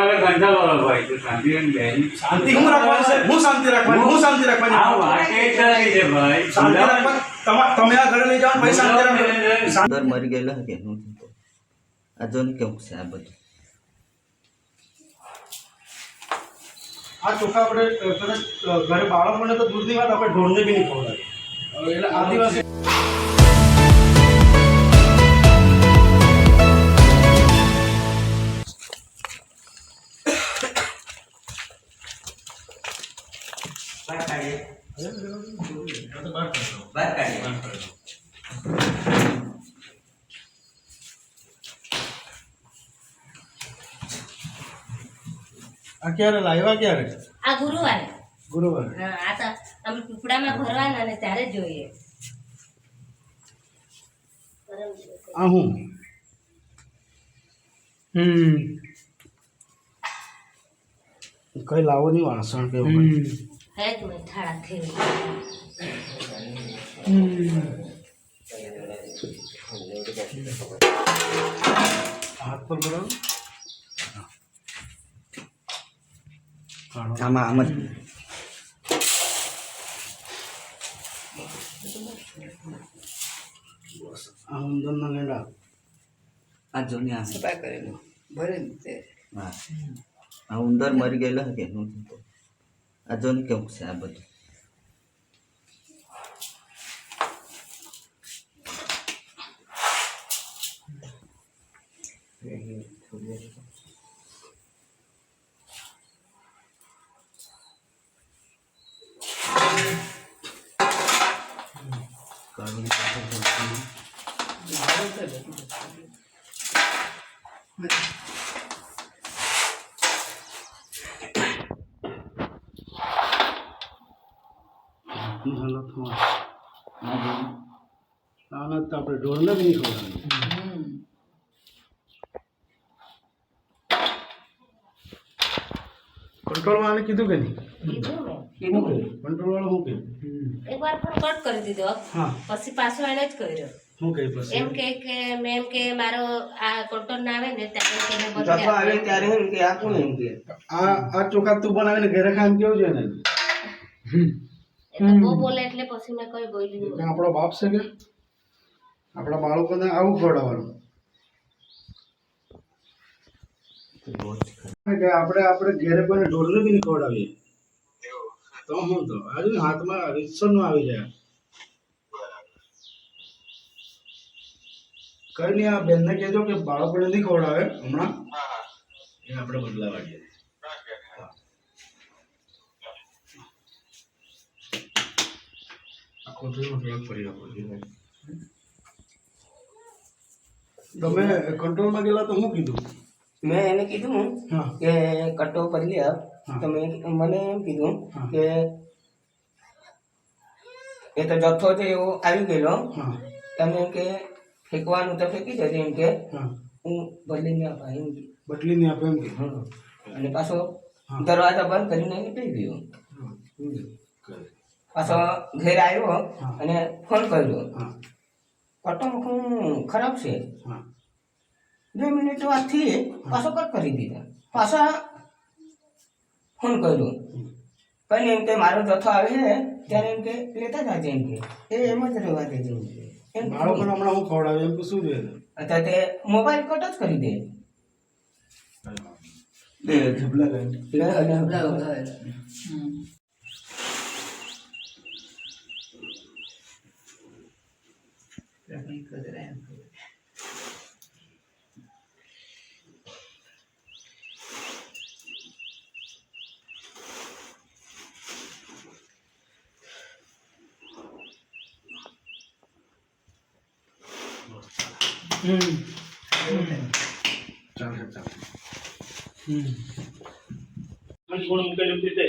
હવે ગંધા ભાઈ તું શાંતિ બેન. શાંતિ હું રાખવાની છે? હું શાંતિ રાખવાની હું શાંતિ આ વાત એ ચાલી છે ભાઈ. શાંતિ રાખવાની? તમે આ ઘરે લઈ જાઓ ભાઈ શાંતિ રાખવાની. અંદર મરી ગયેલો કે? હું તો આ જોને કેવું છે આ બધું? આ ચોખા આપણે અ, કદાચ અ, ઘરે બાળકોને તો દૂધની વાત આપણે ઢોરને બી નહીં ખવડાવીએ. હવે એટલે આદિવાસી ક્યારે લાવ્યા ક્યારે? આ ગુરુવારે. ગુરુવારે. હા, આ તો અમે પીપળામાં ભરવાના ને ત્યારે જોઈએ. આ હું? હમ. કઈ લાવો નહીં વાસણ કે. હે જ મેં થાળા થઈ હાથ પર બરાબર? આમાં આમ જ. આ ઉંદરના લેંડા આ જોની આ. સફા કરેલું. ભરે તે. હા. આ ઉંદર મરી ગયેલો કે હું તો? આ જોને કેવું છે આ બધું? કાઢી આના તો આપણે ઢોરને બી નહીં? ખવડાવીએ કંટ્રોલ વાળાને કીધું કે નહીં? કંટ્રોલ વાળો શું કે એકવાર પણ કટ કરી દીધો. હા. પછી પાછો એને જ કર્યો. શું કહે પછી? એમ કે કે મેં એમ કે મારો આ કંટ્રોલ ના આવે ને ત્યારે કે મેં જથ્થો આવે ત્યારે એમ કે આપું એમ કે? આ આ ચોખા તું બનાવીને ઘરે ખાઈને કેવું છે ને એ બહુ બોલે એટલે પછી મેં કઈ બોલી કે નહીં. આપણો બાપ છે કે આપણા બાળકોને આવું ખવડાવવાનું. કે આપણે આપણે ઘેરે પણ ઢોરને બી ખવડાવીએ. તો હું તો આજે હાથમાં રીતસરનું આવી જાય. કઈ નહીં આ બેનને કહેજો કે બાળકોને નહીં ખવડાવે હમણાં. એ આપણે બદલાવા જઈએ આખો થોડો થોડોક ફરી આપો તમે કંટ્રોલમાં ગયેલા તો હું કીધું? મેં એને કીધું હા. કે કટો કરી લે આપ. હા. મને એમ કીધું કે એ તો જથ્થો છે એવો આવી ગયેલો તમે કે ફેંકવાનું તો ફેંકી જશે એમ કે હા. હું બદલીને આપા એમ કે. બદલી નહીં આપે એમ કે. અને પાછો દરવાજા બંધ કરીને નીકળી ગયો. પાછો ઘેર આવ્યો અને ફોન કર્યો. હા. કટ્ટો ખરાબ છે. હા. બે મિનિટ વાત થઈ પાછો કટ કરી દીધા. પાછા ફોન કર્યો. પણ એમ કે મારો જથ્થો આવે છે ત્યારે એમ કે લેતા જાજે એમ કે. એ એમ જ રહેવા દેજે એમ કે. એમ બાળકોને હમણાં હું ખવડાવે એમ પૂછવું જોઈએ અત્યારે તે મોબાઈલ કટ જ કરી દે. બે ઝબલા કાઢી લે અને મૂકેલું હતું તે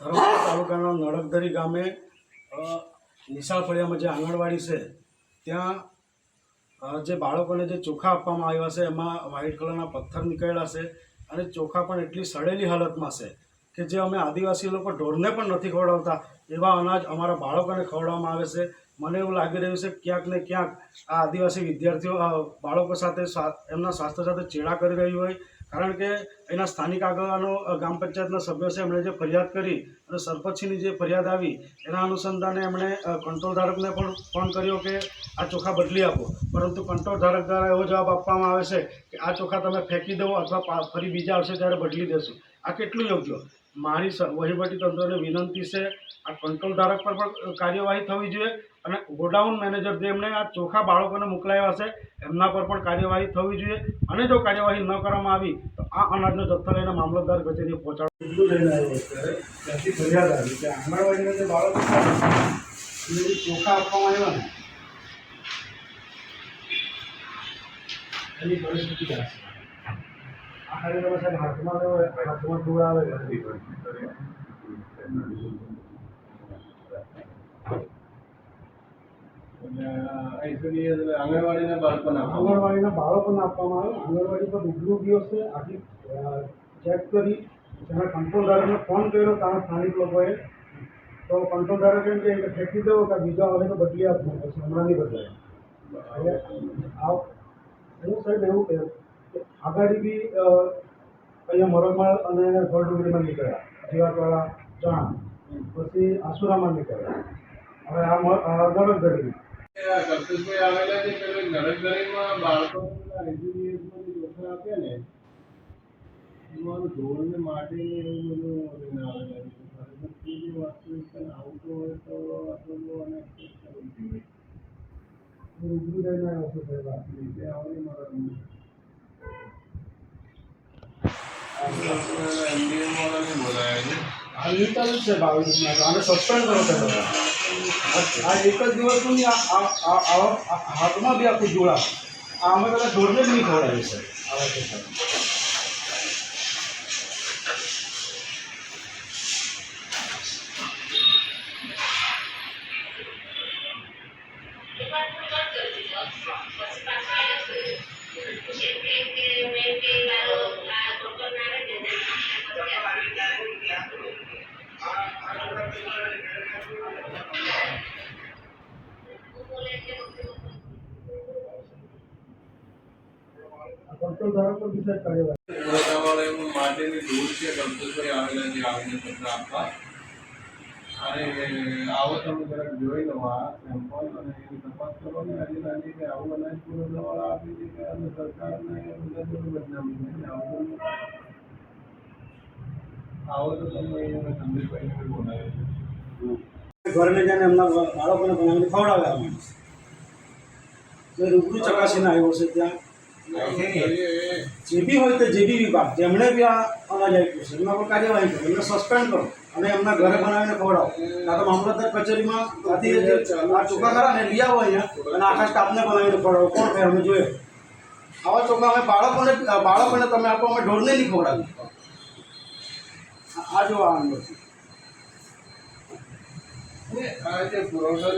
તાલુકાના નડકદરી ગામે નિશાળ ફળિયામાં જે આંગણવાડી છે, ત્યાં જે બાળકોને જે ચોખા આપવામાં આવ્યા છે, એમાં વ્હાઈટ કલરના પથ્થર નીકળ્યા છે. અને ચોખા પણ એટલી સડેલી હાલતમાં છે કે જે અમે આદિવાસી લોકો ઢોરને પણ નથી ખવડાવતા, એવા અનાજ અમારા બાળકોને ખવડાવવામાં આવે છે. મને એવું લાગી રહ્યું છે ક્યાંક ને ક્યાંક આ આદિવાસી વિદ્યાર્થીઓ બાળકો સાથે એમના સ્વાસ્થ્ય સાથે ચેડા કરી રહ્યું હોય કારણ કે એના સ્થાનિક આગેવાનો ગ્રામ પંચાયતના સભ્યો છે, એમણે જે ફરિયાદ કરી અને સરપંચની જે ફરિયાદ આવી, એના અનુસંધાને એમણે કંટ્રોલ ધારકને પણ ફોન કર્યો કે આ ચોખા બદલી આપો. પરંતુ કંટ્રોલ ધારક દ્વારા એવો જવાબ આપવામાં આવે છે કે આ ચોખા તમે ફેંકી દો અથવા ફરી બીજા આવશે ત્યારે બદલી દેશું. આ કેટલું યોગ્ય? મારી વહીવટીતંત્રને વહીવટી તંત્રને વિનંતી છે, આ કંટ્રોલ ધારક પર પણ કાર્યવાહી થવી જોઈએ અને ગોડાઉન મેનેજર જે એમને આ ચોખા બાળકોને મોકલાયા છે, એમના પર પણ કાર્યવાહી થવી જોઈએ અને જો કાર્યવાહી ન કરવામાં આવી, તો આ અનાજનો જથ્થો લઈને મામલતદાર કચેરીએ પહોંચાડો એટલું લઈને આવ્યો અત્યારે ત્યાંથી ફરિયાદ આવી કે આંગણવાડીના જે બાળકો ચોખા આપવામાં આવ્યા ને, એની પરિસ્થિતિ આંગણવાડીના બાળકોના આપવામાં આવે. આંગણવાડી પર રૂબરૂ ગયો છે. આખી ચેક કરી એના કંટ્રોલદારને ફોન કર્યો ત્યાં સ્થાનિક લોકોએ. તો કંટ્રોલદારે કેમ કે ફેંકી દો કે બીજા હવે તો બદલી આપવું હમણાં નહીં બદલાય. એટલે હું સાહેબ એવું કહ્યું કે આગાડી બી અહીંયા મરણમાં અને ગોળડુંગળીમાં નીકળ્યા જીવાતવાળા ચણા પછી આસુરામાં નીકળ્યા. હવે આ કલ્પેશભાઈ આવેલા છે પેલો બાળકો આપે ને એમાં ઢોળને માટી એવું બધું આવેલા છે. ખરેખર વાસ્તવિકતા આવતું હોય તો આપણું અને રૂબરૂ મદદ એમડીએમ છે આ નીકળ છે બાવીસ દિવસના તો આને સસ્પેન્ડ કરો બધા. આ એક જ દિવસનું હાથમાં બી આખું જોડા આ અમે બધા ઢોરને જ નહીં ખવડાવીએ છે આવા ચોખા. એવું માટેની આવેલા આપવા અને આવો તમે જરાક જોઈ લો તપાસ કરો ને આજે લાગે કે આવું અનાજ પુરવઠાવાળા બધા જોડે આવું તો તમે અહીંયા સંદેશભાઈને બી છે ઘરને જઈને એમના બાળકોને બનાવીને ખવડાવે આ તો એ રૂબરૂ ચકાસીને આવ્યો છે ત્યાં. જે બી હોય તો જે બી વિભાગ, જેમણે બી આ અનાજ આપ્યું છે, એમના પર કાર્યવાહી કરો, એમને સસ્પેન્ડ કરો અને એમના ઘરે બનાવીને ખવડાવો. કાં તો મામલતદાર કચેરીમાં આ ચોખા ખરા ને લઈ આવો અહીંયા અને આખા સ્ટાફને બનાવીને ખવડાવો. કોણ ખાય અમે જોઈએ. આવા ચોખા અમે બાળકોને બાળકોને તમે આપો, અમે ઢોરને નહીં ખવડાવી આ- જો આ અંદર.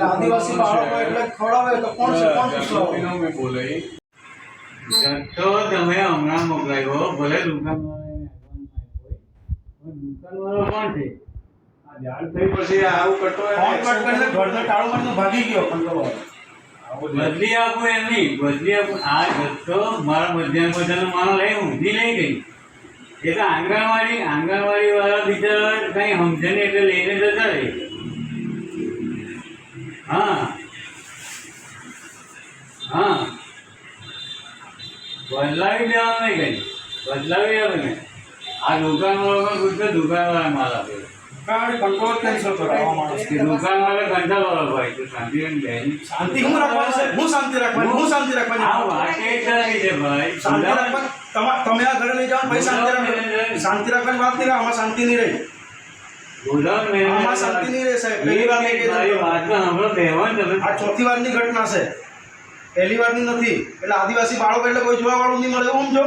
આદિવાસી બાળકો એટલે ખવડાવે તો કોણ કોણ પૂછવા જાગૃતિનો બી બોલાવી જથ્થો તમે હમણાં મોકલાયો ભલે દુકાનવાળાને દુકાનવાળો કોણ છે આ જાણ થઈ પછી આવું કટો ફોન કટ કરીને ઘરને તાળું મારીને ભાગી ગયો કંટ્રોલ બદલી આપું એમ નહીં બદલી આપું આ જથ્થો મારા મધ્યાહન ભોજનનો માણસ લઈ ઊંધી લઈ ગઈ એ તો આંગણવાડી આંગણવાડી વાળા બિચારા કઈ સમજે નહીં એટલે લઈને જતા રહે હા હા બદલાવી દેવાનું નહીં કઈ. બદલાવી આવે ને આ દુકાનવાળો પણ પૂછતો દુકાનવાળા માલ આપે ગાડી કંટ્રોલ કરો માણસ કે દુકાનવાળા કંટાળવાળો ભાઈ તો શાંતિબેન શાંતિ હું રાખવાની છે? હું શાંતિ રાખવાની? હું શાંતિ આ રાખવાની વાત એ કરાવી છે ભાઈ. શાંતિ રાખવાની? તમા- આ ઘરે લઈ જાઓ ભાઈ શાંતિ રાખવાની. શાંતિ રાખવાની વાત નહીં આમાં શાંતિ નહીં રહે. ગોડાઉન શાંતિ નહીં રહે સાહેબ. પહેલી વાર નહીં વાત આ ચોથી વારની ઘટના છે. પહેલી વારની નથી. એટલે આદિવાસી બાળકો એટલે કોઈ જોવા વાળું નહીં મળે. એવું સમજો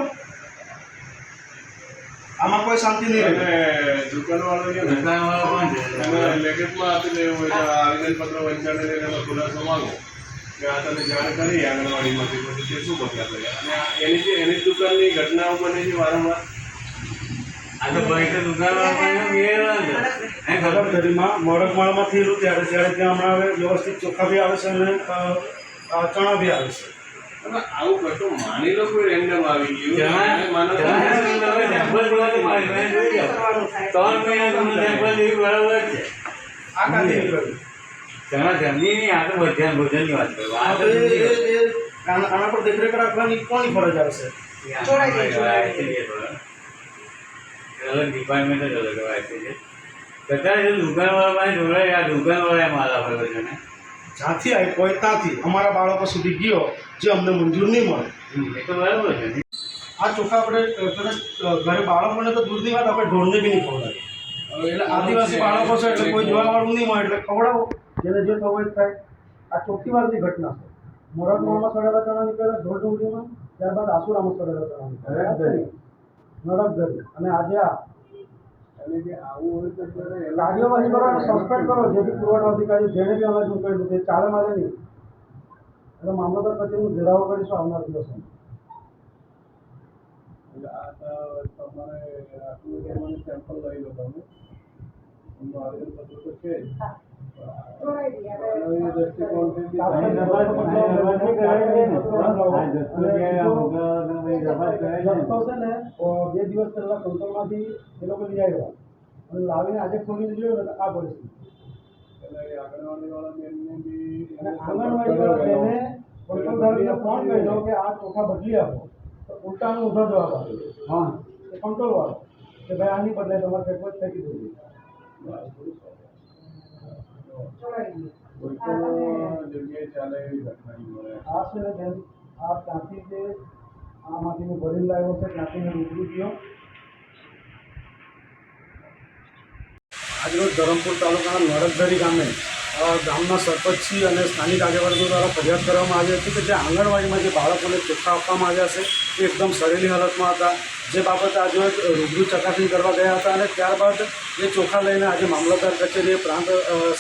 આમાં કોઈ શાંતિ નહીં રહે. દુકાનવાળો છે દુકાનવાળો કોણ લેખિતમાં આપી દેવું હોય તો આવેદનપત્ર વંચાઈને એનો ખુલાસો માંગો. કે આ તમે જાણ કરી આંગણવાડીમાંથી. પછી તે શું પગલાં કર્યા અને એની જે એની દુકાનની ઘટનાઓ બને છે વારંવાર. મોડકમાળમાં થયેલું ત્યારે જયારે ત્યાં હમણાં હવે વ્યવસ્થિત ચોખા બી આવે છે અને અ, અ, ચણા બી આવે છે હવે આવું કશું માની લો કોઈ રેન્ડમ આવી ગયું. તમે. ત્રણ મહિના તમે sample જોયું બરાબર છે. આ કાંથી નીકળ્યું જણા જમની નહીં, આ મધ્યાહન ભોજનની વાત કરું. આના આના પર દેખરેખ રાખવાની કોની ફરજ આવશે અલગ ડિપાર્ટમેન્ટ જ અલગ હોય છે. જે દુકાનવાળા પાસે જોડાય આ દુકાનવાળાએ માલ આપેલો છે ને. જ્યાંથી આવી હોય ત્યાંથી અમારા બાળકો સુધી ગયો જે અમને મંજૂર નહીં મળે. એ તો બરાબર છે. આ ચોખા આપણે ઘરે બાળકોને તો દૂરની વાત આપણે ઢોરને બી નહીં ખવડાવીએ. એટલે આદિવાસી બાળકો છે એટલે કોઈ જોવાવાળું નહીં મળે એટલે ખવડાવો. જેને જે થવું થાય આ ચોથી વારની ઘટના છે. મોરડમાં સડેલા ચણા નીકળ્યા ઢોર ઢોરીમાં ત્યારબાદ આસુરામાં સડેલા ચણા નીકળ્યા. ધરી અને આજે આ કાર્યવાહી કરો અને સસ્પેન્ડ કરો જે બી પુરવઠા અધિકારી જેને બી અનાજ મોકલેલું તે ચાલે મારે નહીં એટલે મામલતદાર કચેરીનો ઘેરાવો કરીશું આવનાર દિવસમાં એટલે આ તો તમારે આટલું એમાં સેમ્પલ લઈ લો તમે એમનું આવેદનપત્ર તો છે જ માનવીય દ્રષ્ટિકોણથી બી જથ્થો છે ને બે દિવસ પહેલા કંટ્રોલમાંથી એ લોકો લઈ આવ્યા. અને લાવીને આજે ખોલી જોયું ને આ પરિસ્થિતિ. આંગણવાડી વાળા ફોન કર્યો કે આ ચોખા બદલી આપો. તો ઉલટાનો જવાબ આપ્યો. હા. એ કંટ્રોલ વાળો કે ભાઈ આની બદલે તમારે પેપર ફેંકી આ છે ને આ ત્યાંથી જે આમાંથી મેં ભરીને લાવ્યો છે ત્યાંથી મેં રૂબરૂ ગયો આજરોજ ધરમપુર તાલુકાના નરકધરી ગામે ગામના સરપંચી અને સ્થાનિક આગેવાનો દ્વારા ફરિયાદ કરવામાં આવી હતી કે જે આંગણવાડીમાં જે બાળકોને ચોખ્ખા આપવામાં આવ્યા છે, એ એકદમ સરેલી હાલતમાં હતા. જે બાબતે આજે રૂબરૂ ચકાસણી કરવા ગયા હતા અને ત્યારબાદ એ ચોખા લઈને આજે મામલતદાર કચેરીએ પ્રાંત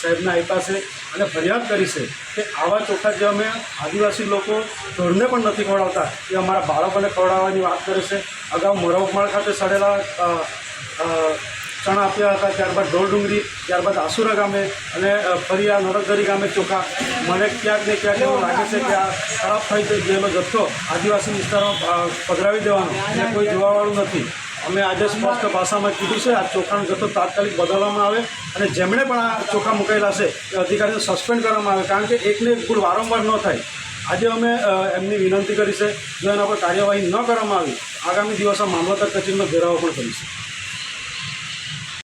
સાહેબને આપ્યા છે અને ફરિયાદ કરી છે કે આવા ચોખા જે અમે આદિવાસી લોકો ઢોરને પણ નથી ખવડાવતા, એ અમારા બાળકોને ખવડાવવાની વાત કરે છે. અગાઉ મોરવમાળ ખાતે સડેલા ચણા આપ્યા હતા, ત્યારબાદ ડુંગરી ત્યારબાદ આસુરા ગામે અને ફરી આ નરકદરી ગામે ચોખા. મને ક્યાંક ને ક્યાંક એવું લાગે છે કે આ ખરાબ થઈ ગયેલો જથ્થો આદિવાસી વિસ્તારમાં પધરાવી દેવાનો. અને કોઈ જોવાવાળું નથી. અમે આજે સ્પષ્ટ ભાષામાં કીધું છે, આ ચોખાનો જથ્થો તાત્કાલિક બદલવામાં આવે અને જેમણે પણ આ ચોખા મુકાયેલા છે, એ અધિકારીને સસ્પેન્ડ કરવામાં આવે. કારણ કે એકને એક ભૂલ વારંવાર ન થાય. આજે અમે એમની વિનંતી કરી છે, જો એના પર કાર્યવાહી ન કરવામાં આવી, આગામી દિવસમાં મામલતદાર કચેરીનો ઘેરાવો પણ કરીશું.